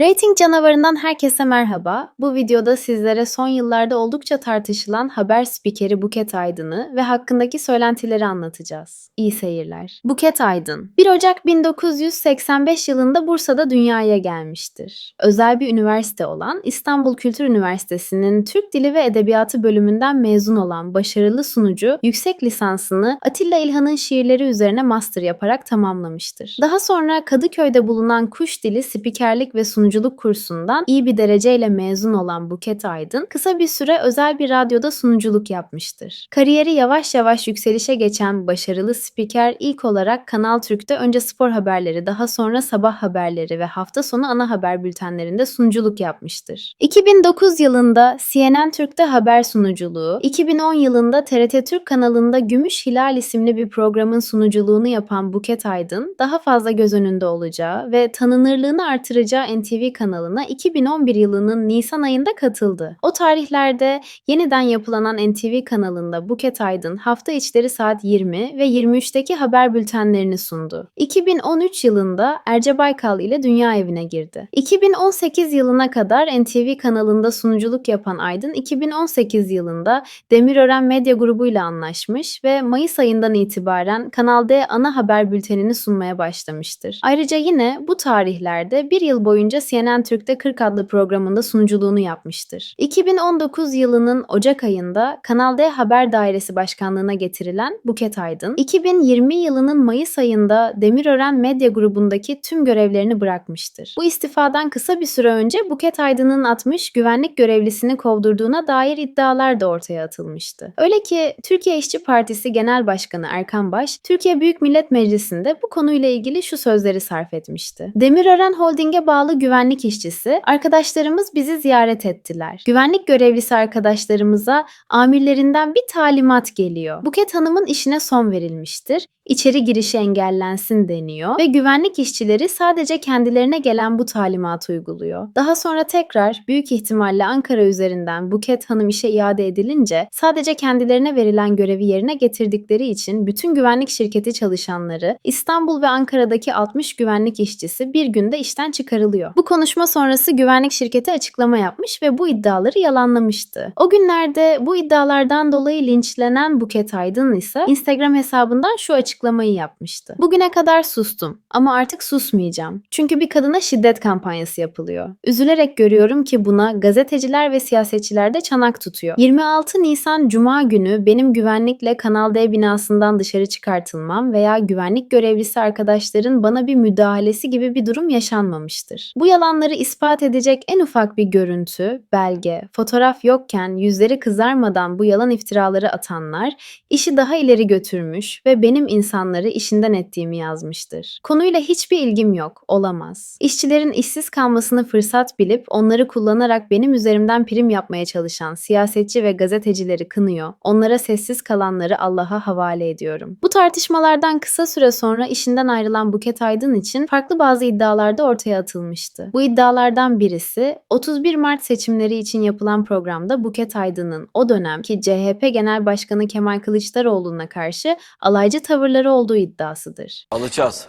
Rating canavarından herkese merhaba. Bu videoda sizlere son yıllarda oldukça tartışılan haber spikeri Buket Aydın'ı ve hakkındaki söylentileri anlatacağız. İyi seyirler. Buket Aydın 1 Ocak 1985 yılında Bursa'da dünyaya gelmiştir. Özel bir üniversite olan İstanbul Kültür Üniversitesi'nin Türk Dili ve Edebiyatı bölümünden mezun olan başarılı sunucu yüksek lisansını Atilla İlhan'ın şiirleri üzerine master yaparak tamamlamıştır. Daha sonra Kadıköy'de bulunan Kuş Dili Spikerlik ve Sunuculuk kursundan iyi bir dereceyle mezun olan Buket Aydın kısa bir süre özel bir radyoda sunuculuk yapmıştır. Kariyeri yavaş yavaş yükselişe geçen başarılı spiker ilk olarak Kanal Türk'te önce spor haberleri daha sonra sabah haberleri ve hafta sonu ana haber bültenlerinde sunuculuk yapmıştır. 2009 yılında CNN Türk'te haber sunuculuğu, 2010 yılında TRT Türk kanalında Gümüş Hilal isimli bir programın sunuculuğunu yapan Buket Aydın daha fazla göz önünde olacağı ve tanınırlığını artıracağı NTV kanalına 2011 yılının Nisan ayında katıldı. O tarihlerde yeniden yapılanan NTV kanalında Buket Aydın hafta içleri saat 20 ve 23'teki haber bültenlerini sundu. 2013 yılında Erce Baykal ile Dünya Evi'ne girdi. 2018 yılına kadar NTV kanalında sunuculuk yapan Aydın 2018 yılında Demirören Medya Grubu ile anlaşmış ve Mayıs ayından itibaren Kanal D ana haber bültenini sunmaya başlamıştır. Ayrıca yine bu tarihlerde bir yıl boyunca CNN Türk'te 40 adlı programında sunuculuğunu yapmıştır. 2019 yılının Ocak ayında Kanal D Haber Dairesi Başkanlığına getirilen Buket Aydın, 2020 yılının Mayıs ayında Demirören Medya Grubu'ndaki tüm görevlerini bırakmıştır. Bu istifadan kısa bir süre önce Buket Aydın'ın atmış güvenlik görevlisini kovdurduğuna dair iddialar da ortaya atılmıştı. Öyle ki Türkiye İşçi Partisi Genel Başkanı Erkan Baş, Türkiye Büyük Millet Meclisi'nde bu konuyla ilgili şu sözleri sarf etmişti. Demirören Holding'e bağlı güvenlik işçisi, arkadaşlarımız bizi ziyaret ettiler. Güvenlik görevlisi arkadaşlarımıza amirlerinden bir talimat geliyor. Buket Hanım'ın işine son verilmiştir. İçeri girişi engellensin deniyor ve güvenlik işçileri sadece kendilerine gelen bu talimatı uyguluyor. Daha sonra tekrar büyük ihtimalle Ankara üzerinden Buket Hanım işe iade edilince sadece kendilerine verilen görevi yerine getirdikleri için bütün güvenlik şirketi çalışanları İstanbul ve Ankara'daki 60 güvenlik işçisi bir günde işten çıkarılıyor. Bu konuşma sonrası güvenlik şirketi açıklama yapmış ve bu iddiaları yalanlamıştı. O günlerde bu iddialardan dolayı linçlenen Buket Aydın ise Instagram hesabından şu açıklamayı yapmıştı. Bugüne kadar sustum ama artık susmayacağım. Çünkü bir kadına şiddet kampanyası yapılıyor. Üzülerek görüyorum ki buna gazeteciler ve siyasetçiler de çanak tutuyor. 26 Nisan Cuma günü benim güvenlikle Kanal D binasından dışarı çıkartılmam veya güvenlik görevlisi arkadaşların bana bir müdahalesi gibi bir durum yaşanmamıştır. Bu yalanları ispat edecek en ufak bir görüntü, belge, fotoğraf yokken yüzleri kızarmadan bu yalan iftiraları atanlar işi daha ileri götürmüş ve benim insanları işinden ettiğimi yazmıştır. Konuyla hiçbir ilgim yok, olamaz. İşçilerin işsiz kalmasını fırsat bilip onları kullanarak benim üzerimden prim yapmaya çalışan siyasetçi ve gazetecileri kınıyor. Onlara sessiz kalanları Allah'a havale ediyorum. Bu tartışmalardan kısa süre sonra işinden ayrılan Buket Aydın için farklı bazı iddialar da ortaya atılmıştı. Bu iddialardan birisi 31 Mart seçimleri için yapılan programda Buket Aydın'ın o dönemki CHP Genel Başkanı Kemal Kılıçdaroğlu'na karşı alaycı tavırları olduğu iddiasıdır. Alacağız.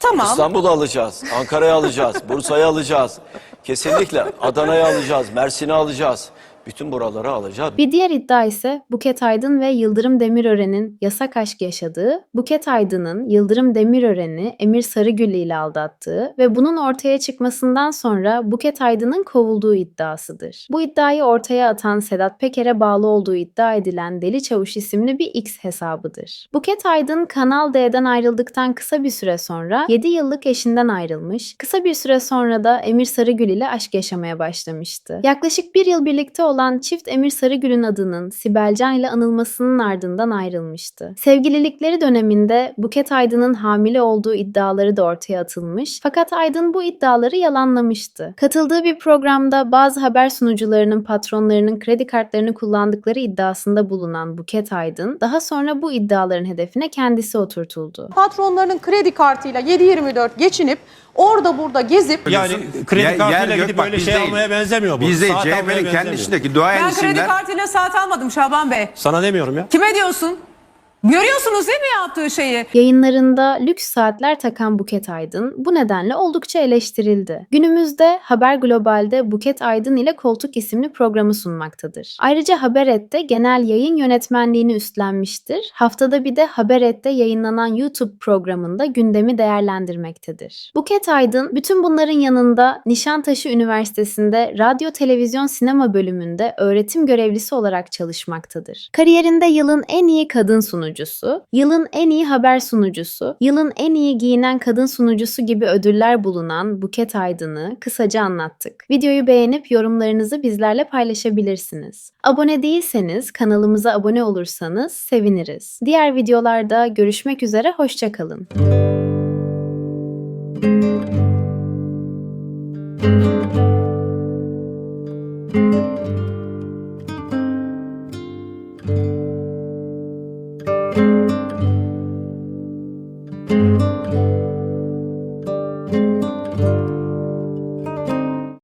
Tamam. İstanbul'u alacağız. Ankara'yı alacağız. Bursa'yı alacağız. Kesinlikle Adana'yı alacağız. Mersin'i alacağız. Bütün buraları alacağız. Bir diğer iddia ise Buket Aydın ve Yıldırım Demirören'in yasak aşk yaşadığı, Buket Aydın'ın Yıldırım Demirören'i Emir Sarıgül ile aldattığı ve bunun ortaya çıkmasından sonra Buket Aydın'ın kovulduğu iddiasıdır. Bu iddiayı ortaya atan Sedat Peker'e bağlı olduğu iddia edilen Deli Çavuş isimli bir X hesabıdır. Buket Aydın Kanal D'den ayrıldıktan kısa bir süre sonra 7 yıllık eşinden ayrılmış, kısa bir süre sonra da Emir Sarıgül ile aşk yaşamaya başlamıştı. Yaklaşık bir yıl birlikte olan çift Emir Sarıgül'ün adının Sibelcan ile anılmasının ardından ayrılmıştı. Sevgililikleri döneminde Buket Aydın'ın hamile olduğu iddiaları da ortaya atılmış fakat Aydın bu iddiaları yalanlamıştı. Katıldığı bir programda bazı haber sunucularının patronlarının kredi kartlarını kullandıkları iddiasında bulunan Buket Aydın daha sonra bu iddiaların hedefine kendisi oturtuldu. Patronlarının kredi kartıyla 7-24 geçinip orada burada gezip Yani kredi Yer- kartıyla yer gök gidip bak, böyle biz şey değil. almaya benzemiyor bu. Biz değil. Saat almaya CHP'nin kendi benzemiyor. içindeki duayen Ben kredi isimler. kartıyla saat almadım Şaban Bey. Sana demiyorum ya. Kime diyorsun? Görüyorsunuz değil mi yaptığı şeyi? Yayınlarında lüks saatler takan Buket Aydın bu nedenle oldukça eleştirildi. Günümüzde Haber Global'de Buket Aydın ile Koltuk isimli programı sunmaktadır. Ayrıca Haberet'te genel yayın yönetmenliğini üstlenmiştir. Haftada bir de Haberet'te yayınlanan YouTube programında gündemi değerlendirmektedir. Buket Aydın bütün bunların yanında Nişantaşı Üniversitesi'nde radyo, televizyon, sinema bölümünde öğretim görevlisi olarak çalışmaktadır. Kariyerinde yılın en iyi kadın sunucusu, yılın en iyi haber sunucusu, yılın en iyi giyinen kadın sunucusu gibi ödüller bulunan Buket Aydın'ı kısaca anlattık. Videoyu beğenip yorumlarınızı bizlerle paylaşabilirsiniz. Abone değilseniz kanalımıza abone olursanız seviniriz. Diğer videolarda görüşmek üzere, hoşçakalın.